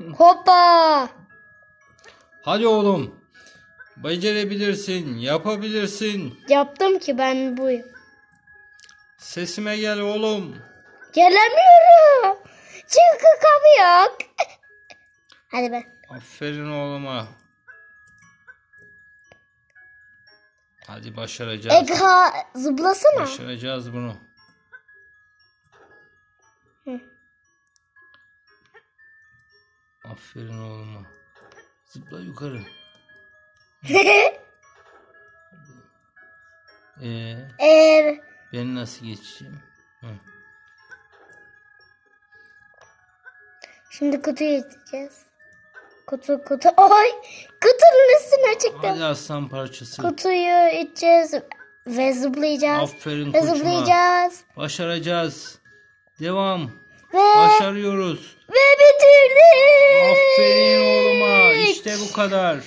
Hoppa. Hadi oğlum. Becerebilirsin, yapabilirsin. Yaptım ki ben buyum. Sesime gel oğlum. Gelemiyorum. Çünkü kapı yok. Hadi be. Aferin oğluma. Hadi başaracağız. Ega zıplasana. Başaracağız bunu. Hı. Aferin oğluma. Zıpla yukarı. Ee, Eee ben nasıl geçeceğim? Hı. şimdi kutuyu iteceğiz. Kutu kutu. Oy! Kutunun üstüne çıktım. Hadi aslan parçası. Kutuyu iteceğiz ve zıplayacağız. Aferin Ve koçuma. zıplayacağız. Başaracağız. Devam. Ve Başarıyoruz. Bu kadar.